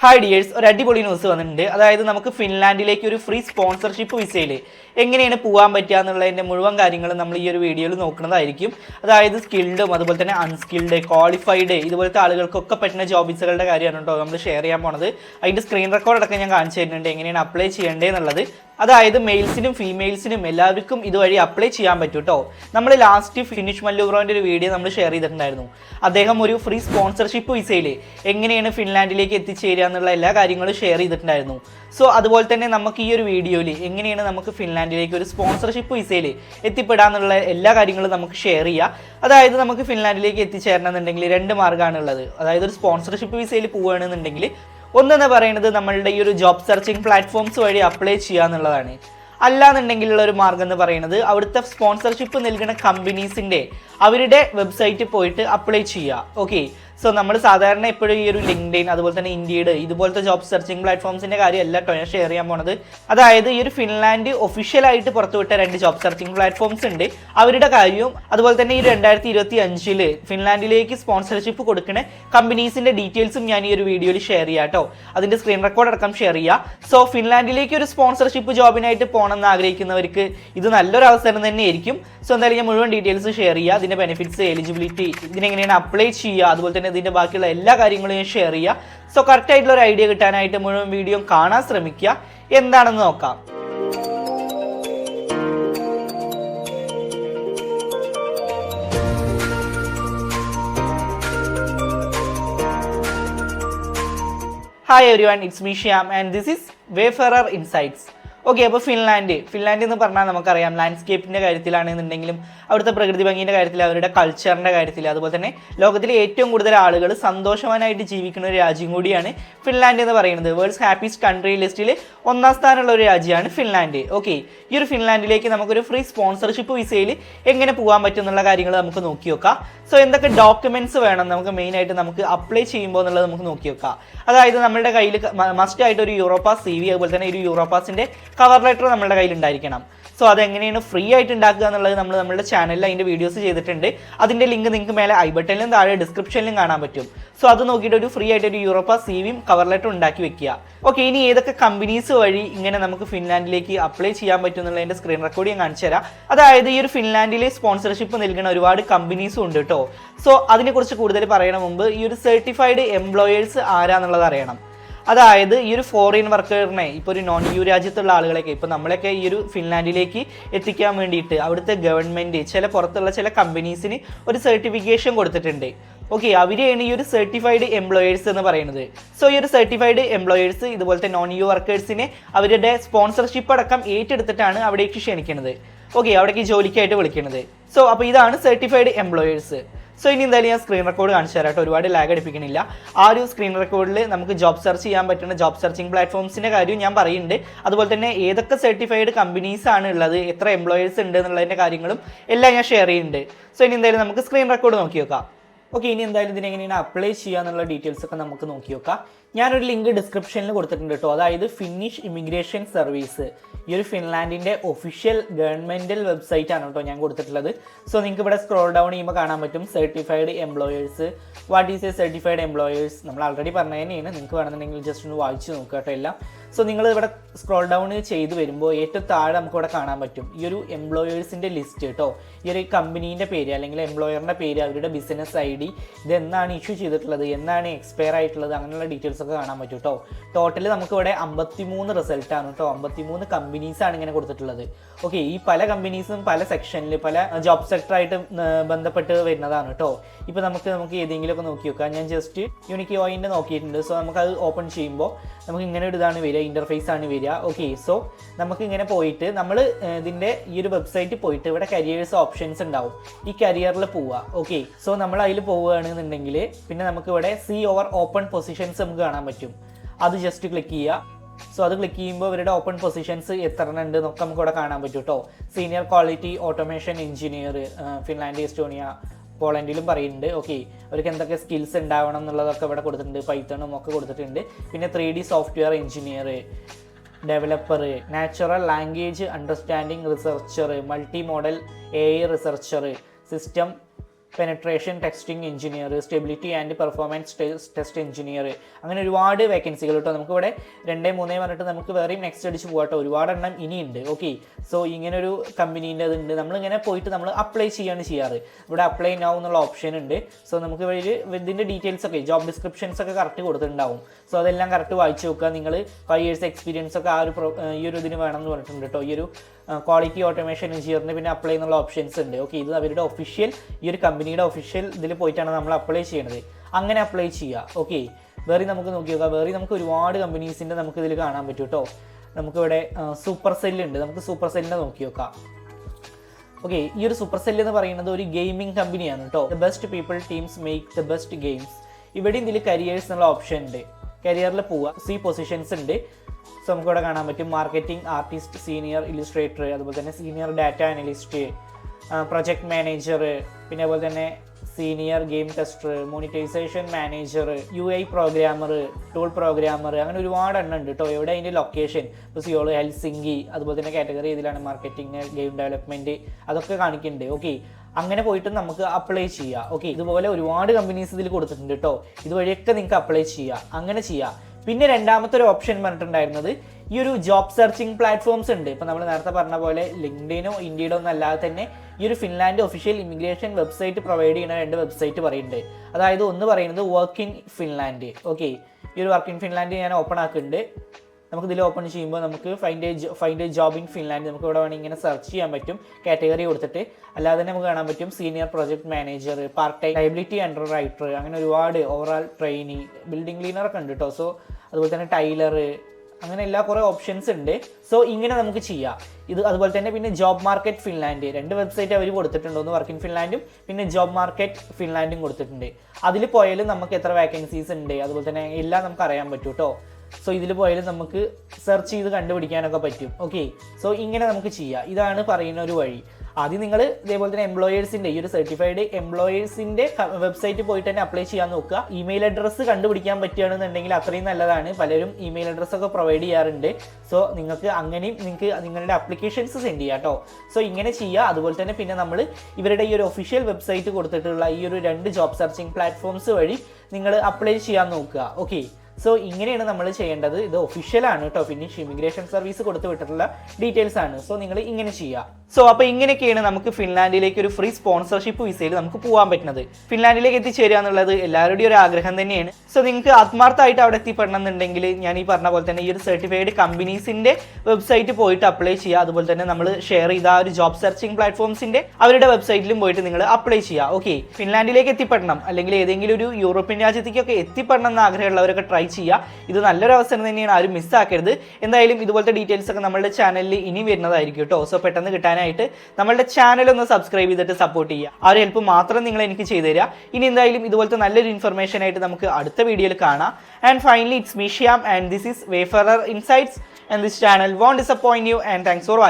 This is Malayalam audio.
ഹായ് ഡിയേഴ്സ് ഒരു അടിപൊളി ന്യൂസ് വന്നിട്ടുണ്ട്. അതായത് നമുക്ക് ഫിൻലാൻഡിലേക്ക് ഒരു ഫ്രീ സ്പോൺസർഷിപ്പ് വിസയിൽ എങ്ങനെയാണ് പോകാൻ പറ്റുക എന്നുള്ളതിന്റെ മുഴുവൻ കാര്യങ്ങളും നമ്മൾ ഈ ഒരു വീഡിയോയിൽ നോക്കുന്നതായിരിക്കും. അതായത് സ്കിൽഡും അതുപോലെ തന്നെ അൺസ്കിൽഡ് ക്വാളിഫൈഡ് ഇതുപോലത്തെ ആളുകൾക്കൊക്കെ പറ്റുന്ന ജോബ് വിസകളുടെ കാര്യമാണ് കേട്ടോ നമ്മൾ ഷെയർ ചെയ്യാൻ പോണത്. അതിന്റെ സ്ക്രീൻ റെക്കോർഡ് അടക്കം ഞാൻ കാണിച്ചു തരുന്നുണ്ട്. എങ്ങനെയാണ് അപ്ലൈ ചെയ്യേണ്ടത് എന്നുള്ളത്. അതായത് മെയിൽസിനും ഫീമെയിൽസിനും എല്ലാവർക്കും ഇതുവഴി അപ്ലൈ ചെയ്യാൻ പറ്റും കേട്ടോ നമ്മൾ ലാസ്റ്റ് ഫിനിഷ് മല്ലൂബ്രോന്റെ ഒരു വീഡിയോ നമ്മൾ ഷെയർ ചെയ്തിട്ടുണ്ടായിരുന്നു. അദ്ദേഹം ഒരു ഫ്രീ സ്പോൺസർഷിപ്പ് വിസയിൽ എങ്ങനെയാണ് ഫിൻലാൻഡിലേക്ക് എത്തിച്ചേരുക എന്നുള്ള എല്ലാ കാര്യങ്ങളും ഷെയർ ചെയ്തിട്ടുണ്ടായിരുന്നു. സോ അതുപോലെ തന്നെ നമുക്ക് ഈ ഒരു വീഡിയോയിൽ എങ്ങനെയാണ് നമുക്ക് ഫിൻലാൻഡിലേക്ക് ഒരു സ്പോൺസർഷിപ്പ് വിസയിൽ എത്തിപ്പെടാന്നുള്ള എല്ലാ കാര്യങ്ങളും നമുക്ക് ഷെയർ ചെയ്യാം. അതായത് നമുക്ക് ഫിൻലാൻഡിലേക്ക് എത്തിച്ചേരണമെന്നുണ്ടെങ്കിൽ രണ്ട് മാർഗമാണുള്ളത് അതായത് ഒരു സ്പോൺസർഷിപ്പ് വിസയിൽ പോവുകയാണെന്നുണ്ടെങ്കിൽ ഒന്നെന്ന് പറയുന്നത് നമ്മളുടെ ഈ ഒരു ജോബ് സെർച്ചിങ് പ്ലാറ്റ്ഫോംസ് വഴി അപ്ലൈ ചെയ്യുക എന്നുള്ളതാണ്. അല്ലാന്നുണ്ടെങ്കിലുള്ള ഒരു മാർഗം എന്ന് പറയുന്നത് അവിടുത്തെ സ്പോൺസർഷിപ്പ് നൽകുന്ന കമ്പനീസിന്റെ അവരുടെ വെബ്സൈറ്റിൽ പോയിട്ട് അപ്ലൈ ചെയ്യുക. ഓക്കെ സോ നമ്മൾ സാധാരണ എപ്പോഴും ഈ ഒരു ലിങ്ക്ഡൈൻ അതുപോലെ തന്നെ ഇന്ത്യയുടെ ഇതുപോലത്തെ ജോബ് സെർച്ചിങ് പ്ലാറ്റ്ഫോംസിന്റെ കാര്യമല്ല ഞാൻ ഷെയർ ചെയ്യാൻ പോണത്. അതായത് ഈ ഒരു ഫിൻലാൻഡ് ഒഫീഷ്യലായിട്ട് പുറത്തുവിട്ട രണ്ട് ജോബ് സെർച്ചിങ് പ്ലാറ്റ്ഫോംസ് ഉണ്ട്. അവരുടെ കാര്യവും അതുപോലെ തന്നെ ഈ രണ്ടായിരത്തി ഇരുപത്തി അഞ്ചിൽ ഫിൻലാൻഡിലേക്ക് സ്പോൺസർഷിപ്പ് കൊടുക്കുന്ന കമ്പനീസിന്റെ ഡീറ്റെയിൽസും ഞാൻ ഈ ഒരു വീഡിയോയിൽ ഷെയർ ചെയ്യാം കേട്ടോ അതിന്റെ സ്ക്രീൻ റെക്കോർഡ് അടക്കം ഷെയർ ചെയ്യാം. സോ ഫിൻലാൻഡിലേക്ക് ഒരു സ്പോൺസർഷിപ്പ് ജോബിനായിട്ട് പോകണമെന്ന് ആഗ്രഹിക്കുന്നവർക്ക് ഇത് നല്ലൊരു അവസരം തന്നെയായിരിക്കും സോ എന്തായാലും ഞാൻ മുഴുവൻ ഡീറ്റെയിൽസ് ഷെയർ ചെയ്യുക അതിന്റെ ബെനിഫിറ്റ്സ് എലിജിബിലിറ്റി ഇതിനെങ്ങനെയാണ് അപ്ലൈ ചെയ്യുക അതുപോലെ തന്നെ ഇതിന്റെ ബാക്കിയുള്ള എല്ലാ കാര്യങ്ങളും ഞാൻ ഷെയർ ചെയ്യുക സോ കറക്റ്റ് ആയിട്ടുള്ള ഒരു ഐഡിയ കിട്ടാനായിട്ട് മുഴുവൻ വീഡിയോ കാണാൻ ശ്രമിക്കുക. എന്താണെന്ന് നോക്കാം. Hi everyone it's me Shyam and this is wayfarer insights okay അപ്പോൾ ഫിൻലാൻഡ്. ഫിൻലാൻഡ് എന്ന് പറഞ്ഞാൽ നമുക്കറിയാം ലാൻഡ്സ്കേപ്പിന്റെ കാര്യത്തിലാണെന്നുണ്ടെങ്കിലും അവിടുത്തെ പ്രകൃതി ഭംഗിന്റെ കാര്യത്തിൽ അവരുടെ കൾച്ചറിന്റെ കാര്യത്തിൽ അതുപോലെ തന്നെ ലോകത്തിലെ ഏറ്റവും കൂടുതൽ ആളുകൾ സന്തോഷവാനായിട്ട് ജീവിക്കുന്ന ഒരു രാജ്യം കൂടിയാണ് ഫിൻലാൻഡ് എന്ന് പറയുന്നത്. വേൾഡ്സ് ഹാപ്പിസ്റ്റ് കൺട്രി ലിസ്റ്റിൽ ഒന്നാം സ്ഥാനമുള്ള ഒരു രാജ്യമാണ് ഫിൻലാൻഡ്. ഓക്കെ ഈ ഒരു ഫിൻലാൻഡിലേക്ക് നമുക്കൊരു ഫ്രീ സ്പോൺസർഷിപ്പ് വിസയിൽ എങ്ങനെ പോകാൻ പറ്റും എന്നുള്ള കാര്യങ്ങൾ നമുക്ക് നോക്കി നോക്കാം. സോ എന്തൊക്കെ ഡോക്യുമെന്റ്സ് വേണം നമുക്ക് മെയിനായിട്ട് നമുക്ക് അപ്ലൈ ചെയ്യുമ്പോൾ എന്നുള്ളത് നമുക്ക് നോക്കി വെക്കാം അതായത് നമ്മുടെ കയ്യിൽ മസ്റ്റ് ആയിട്ട് ഒരു യൂറോപ്പാസ് സി വി അതുപോലെ തന്നെ ഒരു യൂറോപ്പാസിന്റെ കവർ ലെറ്റർ നമ്മളുടെ കയ്യിൽ ഉണ്ടായിരിക്കണം. സോ അതെങ്ങനെയാണ് ഫ്രീ ആയിട്ട് ഉണ്ടാക്കുക എന്നുള്ളത് നമ്മൾ നമ്മുടെ ചാനലിൽ അതിന്റെ വീഡിയോസ് ചെയ്തിട്ടുണ്ട്. അതിന്റെ ലിങ്ക് നിങ്ങൾക്ക് മേലെ ഐ ബട്ടണിലും താഴെ ഡിസ്ക്രിപ്ഷനിലും കാണാൻ പറ്റും. സോ അത് നോക്കിയിട്ട് ഒരു ഫ്രീ ആയിട്ട് ഒരു യൂറോപ്പ സി വിയും കവർ ലെറ്റർ ഉണ്ടാക്കി വെക്കുക. ഓക്കെ ഇനി ഏതൊക്കെ കമ്പനീസ് വഴി ഇങ്ങനെ നമുക്ക് ഫിൻലാൻഡിലേക്ക് അപ്ലൈ ചെയ്യാൻ പറ്റും എന്നുള്ളതിന്റെ സ്ക്രീൻ റെക്കോർഡ് ഞാൻ കാണിച്ചു തരാം. അതായത് ഈ ഒരു ഫിൻലാൻഡിൽ സ്പോൺസർഷിപ്പ് നൽകുന്ന ഒരുപാട് കമ്പനീസും ഉണ്ട് കേട്ടോ സോ അതിനെക്കുറിച്ച് കൂടുതൽ പറയണ മുമ്പ് ഈ ഒരു സർട്ടിഫൈഡ് എംപ്ലോയേഴ്സ് ആരാന്നുള്ളത് അറിയണം. അതായത് ഈ ഒരു ഫോറിൻ വർക്കറിനെ ഇപ്പോൾ ഒരു നോൺ യു രാജ്യത്തുള്ള ആളുകളെയൊക്കെ ഇപ്പോൾ നമ്മളൊക്കെ ഈ ഒരു ഫിൻലാൻഡിലേക്ക് എത്തിക്കാൻ വേണ്ടിയിട്ട് അവിടുത്തെ ഗവൺമെന്റ് ചില പുറത്തുള്ള ചില കമ്പനീസിന് ഒരു സർട്ടിഫിക്കേഷൻ കൊടുത്തിട്ടുണ്ട്. ഓക്കെ അവരെയാണ് ഈ ഒരു സർട്ടിഫൈഡ് എംപ്ലോയേഴ്സ് എന്ന് പറയുന്നത്. സോ ഈ ഒരു സർട്ടിഫൈഡ് എംപ്ലോയേഴ്സ് ഇതുപോലത്തെ നോൺ യു വർക്കേഴ്സിനെ അവരുടെ സ്പോൺസർഷിപ്പ് അടക്കം ഏറ്റെടുത്തിട്ടാണ് അവിടേക്ക് ക്ഷണിക്കുന്നത്. ഓക്കെ അവിടേക്ക് ജോലിക്കായിട്ട് വിളിക്കുന്നത്. സോ അപ്പോൾ ഇതാണ് സർട്ടിഫൈഡ് എംപ്ലോയേഴ്സ് സോ ഇനി എന്തായാലും ഞാൻ സ്ക്രീൻ റെക്കോർഡ് കാണിച്ചു തരാം ഒരുപാട് ലാഗ് അടിപ്പിക്കണില്ല. ആ ഒരു സ്ക്രീൻ റെക്കോർഡിൽ നമുക്ക് ജോബ് സെർച്ച് ചെയ്യാൻ പറ്റുന്ന ജോബ് സെർച്ചിങ് പ്ലാറ്റ്ഫോംസിന്റെ കാര്യം ഞാൻ പറയുന്നുണ്ട്. അതുപോലെ തന്നെ ഏതൊക്കെ സർട്ടിഫൈഡ് കമ്പനീസ് ആണ് ഉള്ളത് എത്ര എംപ്ലോയേഴ്സ് ഉണ്ട് എന്നുള്ളതിന്റെ കാര്യങ്ങളും എല്ലാം ഞാൻ ഷെയർ ചെയ്യുന്നുണ്ട്. സോ ഇനി എന്തായാലും നമുക്ക് സ്ക്രീൻ റെക്കോർഡ് നോക്കി നോക്കാം. ഓക്കെ ഇനി എന്തായാലും ഇതിനെങ്ങനെയാണ് അപ്ലൈ ചെയ്യുക എന്നുള്ള ഡീറ്റെയിൽസ് ഒക്കെ നമുക്ക് നോക്കി നോക്കാം. ഞാനൊരു ലിങ്ക് ഡിസ്ക്രിപ്ഷനിൽ കൊടുത്തിട്ടുണ്ട് കേട്ടോ അതായത് ഫിനിഷ് ഇമിഗ്രേഷൻ സർവീസ് ഈ ഒരു ഫിൻലാൻഡിന്റെ ഒഫീഷ്യൽ ഗവൺമെന്റൽ വെബ്സൈറ്റ് ആണ് കേട്ടോ ഞാൻ കൊടുത്തിട്ടുള്ളത്. സോ നിങ്ങൾക്ക് ഇവിടെ സ്ക്രോൾ ഡൗൺ ചെയ്യുമ്പോൾ കാണാൻ പറ്റും. Certified employers what is a certified employers നമ്മൾ ആൾറെഡി പറഞ്ഞു തന്നെയാണ് നിങ്ങൾക്ക് വേണമെന്നുണ്ടെങ്കിൽ ജസ്റ്റ് ഒന്ന് വായിച്ച് നോക്കുക കേട്ടോ എല്ലാം. സോ നിങ്ങൾ ഇവിടെ സ്ക്രോൾ ഡൗൺ ചെയ്ത് വരുമ്പോൾ ഏറ്റവും താഴെ നമുക്ക് ഇവിടെ കാണാൻ പറ്റും. ഈ ഒരു എംപ്ലോയേഴ്സിന്റെ ലിസ്റ്റ് കേട്ടോ ഈ ഒരു കമ്പനീന്റെ പേര് അല്ലെങ്കിൽ എംപ്ലോയറിന്റെ പേര് അവരുടെ ബിസിനസ് ഐ ഡി ഇത് എന്നാണ് ഇഷ്യൂ ചെയ്തിട്ടുള്ളത് എന്നാണ് എക്സ്പയർ ആയിട്ടുള്ളത് അങ്ങനെയുള്ള ഡീറ്റെയിൽസ് ഒക്കെ കാണാൻ പറ്റും കേട്ടോ ടോട്ടൽ നമുക്ക് ഇവിടെ അമ്പത്തിമൂന്ന് റിസൾട്ടാണ് കേട്ടോ അമ്പത്തിമൂന്ന് കമ്പനീസ് ആണ് ഇങ്ങനെ കൊടുത്തിട്ടുള്ളത്. ഓക്കെ ഈ പല കമ്പനീസും പല സെക്ഷനിൽ പല ജോബ് സെക്ടറായിട്ട് ബന്ധപ്പെട്ട് വരുന്നതാണ് കേട്ടോ ഇപ്പോൾ നമുക്ക് നമുക്ക് ഏതെങ്കിലുമൊക്കെ നോക്കി നോക്കാം ഞാൻ ജസ്റ്റ് യൂണിക് ഓയിന്റെ നോക്കിയിട്ടുണ്ട്. സോ നമുക്കത് ഓപ്പൺ ചെയ്യുമ്പോൾ നമുക്ക് ഇങ്ങനെ ഒരു ഇതാണ് വരിക. ഇന്റർഫേസ് ആണ് വരിക. ഓക്കെ സോ നമുക്ക് ഇങ്ങനെ പോയിട്ട് നമ്മൾ ഇതിന്റെ ഈ ഒരു വെബ്സൈറ്റിൽ പോയിട്ട് ഇവിടെ കരിയേഴ്സ് ഓപ്ഷൻസ് ഉണ്ടാവും. ഈ കരിയറിൽ പോവുക. ഓക്കെ സോ നമ്മൾ അതിൽ പോവുകയാണെന്നുണ്ടെങ്കിൽ പിന്നെ നമുക്ക് ഇവിടെ സി ഓവർ ഓപ്പൺ പൊസിഷൻസ് നമുക്ക് കാണാൻ പറ്റും. അത് ജസ്റ്റ് ക്ലിക്ക് ചെയ്യുക. സോ അത് ക്ലിക്ക് ചെയ്യുമ്പോൾ ഇവരുടെ ഓപ്പൺ പൊസിഷൻസ് എത്ര ഉണ്ട് എന്നൊക്കെ നമുക്ക് ഇവിടെ കാണാൻ പറ്റും കേട്ടോ senior quality automation engineer Finland Estonia പോളണ്ടിലും പറയുന്നുണ്ട്. ഓക്കെ അവർക്ക് എന്തൊക്കെ സ്കിൽസ് ഉണ്ടാവണം എന്നുള്ളതൊക്കെ ഇവിടെ കൊടുത്തിട്ടുണ്ട്. പൈത്തണും ഒക്കെ കൊടുത്തിട്ടുണ്ട്. പിന്നെ three D software engineer developer natural language understanding researcher multi modal A I researcher system penetration testing engineer stability and performance test engineer അങ്ങനെ ഒരുപാട് വേക്കൻസികൾ കേട്ടോ നമുക്ക് ഇവിടെ രണ്ടേ മൂന്നേ പറഞ്ഞിട്ട് നമുക്ക് വേറെയും നെക്സ്റ്റ് അടിച്ച് പോകട്ടോ ഒരുപാട് എണ്ണം ഇനിയുണ്ട്. ഓക്കെ സോ ഇങ്ങനെ ഒരു കമ്പനീന്റെ അതുണ്ട് നമ്മളിങ്ങനെ പോയിട്ട് നമ്മൾ അപ്ലൈ ചെയ്യാണ് ചെയ്യാറ്. ഇവിടെ അപ്ലൈ നൗ എന്നുള്ള ഓപ്ഷൻ ഉണ്ട്. സോ നമുക്ക് വഴി ഇതിന്റെ ഡീറ്റെയിൽസ് ഒക്കെ ജോബ് ഡിസ്ക്രിപ്ഷൻസ് ഒക്കെ കറക്റ്റ് കൊടുത്തിട്ടുണ്ടാവും. സോ അതെല്ലാം കറക്റ്റ് വായിച്ച് നോക്കുക. നിങ്ങൾ ഫൈവ് ഇയേഴ്സ് എക്സ്പീരിയൻസ് ഒക്കെ ആ ഒരു ഈ ഒരു ഇതിന് വേണമെന്ന് പറഞ്ഞിട്ടുണ്ട് കേട്ടോ. ഈ ഒരു ക്വാളിറ്റി ഓട്ടോമേഷൻ എഞ്ചിനീയറിന് പിന്നെ അപ്ലൈ എന്നുള്ള ഓപ്ഷൻസ് ഉണ്ട്. ഓക്കെ ഇത് അവരുടെ ഒഫീഷ്യൽ ഈ ഒരു കമ്പനിയുടെ ഒഫീഷ്യൽ ഇതിൽ പോയിട്ടാണ് നമ്മൾ അപ്ലൈ ചെയ്യണത്. അങ്ങനെ അപ്ലൈ ചെയ്യുക ഓക്കെ വേറെ നമുക്ക് നോക്കി നോക്കാം. വേറെ നമുക്ക് ഒരുപാട് കമ്പനീസിന്റെ നമുക്ക് ഇതിൽ കാണാൻ പറ്റും കേട്ടോ നമുക്കിവിടെ സൂപ്പർ സെല്ലുണ്ട് നമുക്ക് സൂപ്പർ സെല്ലിനെ നോക്കി നോക്കാം. ഓക്കെ ഈ ഒരു സൂപ്പർ സെല്ല് എന്ന് പറയുന്നത് ഒരു ഗെയിമിംഗ് കമ്പനിയാണ് കേട്ടോ the best people teams make the best games ഇവിടെ ഇതിൽ കരിയേഴ്സ് എന്നുള്ള ഓപ്ഷൻ ഉണ്ട്. കരിയറിൽ പോവുക സി പൊസിഷൻസ് ഉണ്ട്. സോ നമുക്കിവിടെ കാണാൻ പറ്റും. മാർക്കറ്റിംഗ് ആർട്ടിസ്റ്റ് സീനിയർ ഇലിസ്ട്രേറ്റർ അതുപോലെ തന്നെ senior data analyst project manager പിന്നെ അതുപോലെ തന്നെ senior game tester monetisation manager U I programmer tool programmer അങ്ങനെ ഒരുപാട് എണ്ണം ഉണ്ട് കേട്ടോ എവിടെ അതിന്റെ ലൊക്കേഷൻ ഇപ്പോൾ സിയോൾ ഹെൽസിംഗി അതുപോലെ തന്നെ കാറ്റഗറി ഇതിലാണ് മാർക്കറ്റിംഗ് ഗെയിം ഡെവലപ്മെന്റ് അതൊക്കെ കാണിക്കുന്നുണ്ട് ഓക്കെ അങ്ങനെ പോയിട്ട് നമുക്ക് അപ്ലൈ ചെയ്യാം. ഓക്കെ ഇതുപോലെ ഒരുപാട് കമ്പനീസ് ഇതിൽ കൊടുത്തിട്ടുണ്ട് കേട്ടോ ഇതുവഴിയൊക്കെ നിങ്ങൾക്ക് അപ്ലൈ ചെയ്യാം. അങ്ങനെ ചെയ്യാം. പിന്നെ രണ്ടാമത്തെ ഒരു ഓപ്ഷൻ പറഞ്ഞിട്ടുണ്ടായിരുന്നത് ഈ ഒരു ജോബ് സെർച്ചിങ് പ്ലാറ്റ്ഫോംസ് ഉണ്ട്. ഇപ്പം നമ്മൾ നേരത്തെ പറഞ്ഞ പോലെ ലിങ്ക്ഡിനോ ഇൻഡീഡോ ഒന്നും അല്ലാതെ തന്നെ ഈ ഒരു Finland official immigration website provide ചെയ്യുന്ന രണ്ട് വെബ്സൈറ്റ് പറയുന്നുണ്ട്. അതായത് ഒന്ന് പറയുന്നത് വർക്ക് ഇൻ ഫിൻലാൻഡ് ഓക്കെ ഈ ഒരു വർക്ക് ഇൻ ഫിൻലാൻഡ് ഞാൻ ഓപ്പൺ ആക്കുന്നുണ്ട്. നമുക്ക് ഇതിൽ ഓപ്പൺ ചെയ്യുമ്പോൾ നമുക്ക് find find job in Finland നമുക്ക് ഇവിടെ വേണമെങ്കിൽ ഇങ്ങനെ സെർച്ച് ചെയ്യാൻ പറ്റും. കാറ്റഗറി കൊടുത്തിട്ട്. അല്ലാതെ തന്നെ നമുക്ക് കാണാൻ പറ്റും senior project manager part time liability underwriter അങ്ങനെ ഒരുപാട് ഓവറാൾ ട്രെയിനി ബിൽഡിംഗ് ക്ലീനർ ഒക്കെ ഉണ്ട് കേട്ടോ സോ അതുപോലെ തന്നെ ടൈലർ അങ്ങനെ എല്ലാ കുറേ ഓപ്ഷൻസ് ഉണ്ട്. സോ ഇങ്ങനെ നമുക്ക് ചെയ്യാം. ഇത് അതുപോലെ തന്നെ പിന്നെ ജോബ് മാർക്കറ്റ് ഫിൻലാൻഡ് രണ്ട് വെബ്സൈറ്റ് അവർ കൊടുത്തിട്ടുണ്ട്. ഒന്ന് വർക്ക് ഇൻ ഫിൻലാൻഡും പിന്നെ ജോബ് മാർക്കറ്റ് ഫിൻലാൻഡും കൊടുത്തിട്ടുണ്ട്. അതിൽ പോയാലും നമുക്ക് എത്ര വേക്കൻസീസ് ഉണ്ട്? അതുപോലെ തന്നെ എല്ലാം നമുക്ക് അറിയാൻ പറ്റും കേട്ടോ സോ ഇതിൽ പോയാലും നമുക്ക് സെർച്ച് ചെയ്ത് കണ്ടുപിടിക്കാനൊക്കെ പറ്റും. ഓക്കെ സോ ഇങ്ങനെ നമുക്ക് ചെയ്യാം. ഇതാണ് പറയുന്ന ഒരു വഴി. ആദ്യം നിങ്ങൾ ഇതേപോലെ തന്നെ എംപ്ലോയേഴ്സിന്റെ ഈ ഒരു സർട്ടിഫൈഡ് എംപ്ലോയേഴ്സിന്റെ വെബ്സൈറ്റ് പോയിട്ട് തന്നെ അപ്ലൈ ചെയ്യാൻ നോക്കുക. ഇമെയിൽ അഡ്രസ്സ് കണ്ടുപിടിക്കാൻ പറ്റുകയാണെന്നുണ്ടെങ്കിൽ അത്രയും നല്ലതാണ്. പലരും ഇമെയിൽ അഡ്രസ്സൊക്കെ പ്രൊവൈഡ് ചെയ്യാറുണ്ട്. സോ നിങ്ങൾക്ക് അങ്ങനെയും നിങ്ങൾക്ക് നിങ്ങളുടെ അപ്ലിക്കേഷൻസ് സെൻഡ് ചെയ്യാം കേട്ടോ സോ ഇങ്ങനെ ചെയ്യുക അതുപോലെ തന്നെ പിന്നെ നമ്മൾ ഇവരുടെ ഈ ഒരു ഒഫീഷ്യൽ വെബ്സൈറ്റ് കൊടുത്തിട്ടുള്ള ഈ ഒരു രണ്ട് ജോബ് സെർച്ചിങ് പ്ലാറ്റ്ഫോംസ് വഴി നിങ്ങൾ അപ്ലൈ ചെയ്യാൻ നോക്കുക. ഓക്കെ സോ ഇങ്ങനെയാണ് നമ്മൾ ചെയ്യേണ്ടത്. ഇത് ഒഫീഷ്യലാണ് കേട്ടോ. ഫിനിഷ് ഇമിഗ്രേഷൻ സർവീസ് കൊടുത്തു വിട്ടിട്ടുള്ള ഡീറ്റെയിൽസ് ആണ്. സോ നിങ്ങൾ ഇങ്ങനെ ചെയ്യുക സോ അപ്പോൾ ഇങ്ങനെയൊക്കെയാണ് നമുക്ക് ഫിൻലാൻഡിലേക്ക് ഒരു ഫ്രീ സ്പോൺസർഷിപ്പ് വിസയിൽ നമുക്ക് പോകാൻ പറ്റുന്നത്. ഫിൻലാൻഡിലേക്ക് എത്തിച്ചേരുക എന്നുള്ളത് എല്ലാവരുടെയും ഒരു ആഗ്രഹം തന്നെയാണ്. സോ നിങ്ങൾക്ക് ആത്മാർത്ഥമായിട്ട് അവിടെ എത്തിപ്പെടണം എന്നുണ്ടെങ്കിൽ ഞാൻ ഈ പറഞ്ഞ പോലെ തന്നെ ഈ ഒരു സർട്ടിഫൈഡ് കമ്പനീസിന്റെ വെബ്സൈറ്റ് പോയിട്ട് അപ്ലൈ ചെയ്യുക. അതുപോലെ തന്നെ നമ്മൾ ഷെയർ ചെയ്ത ഒരു ജോബ് സെർച്ചിങ് പ്ലാറ്റ്ഫോംസിന്റെ അവരുടെ വെബ്സൈറ്റിലും പോയിട്ട് നിങ്ങൾ അപ്ലൈ ചെയ്യുക. ഓക്കെ ഫിൻലാൻഡിലേക്ക് എത്തിപ്പെടണം. അല്ലെങ്കിൽ ഏതെങ്കിലും ഒരു യൂറോപ്യൻ രാജ്യത്തേക്കൊക്കെ എത്തിപ്പെടണം എന്ന് ആഗ്രഹമുള്ളവരൊക്കെ ട്രൈ ചെയ്യുക. ഇത് നല്ലൊരു അവസരം തന്നെയാണ്. ആരും മിസ്സാക്കരുത് എന്തായാലും ഇതുപോലത്തെ ഡീറ്റെയിൽസ് ഒക്കെ നമ്മുടെ ചാനലിൽ ഇനി വരുന്നതായിരിക്കും കേട്ടോ. സോ പെട്ടെന്ന് കിട്ടാനായിട്ട് നമ്മളുടെ ചാനൽ ഒന്ന് സബ്സ്ക്രൈബ് ചെയ്തിട്ട് സപ്പോർട്ട് ചെയ്യുക. ആ ഒരു ഹെൽപ്പ് മാത്രം നിങ്ങൾ എനിക്ക് ചെയ്തു തരിക. ഇനി എന്തായാലും ഇതുപോലത്തെ നല്ലൊരു ഇൻഫർമേഷൻ ആയിട്ട് നമുക്ക് അടുത്ത വീഡിയോയിൽ കാണാം. ആൻഡ് ഫൈനലി ഇറ്റ്സ് മീഷ്യാം and this is wayfarer insights and this channel won't disappoint you and thanks for watching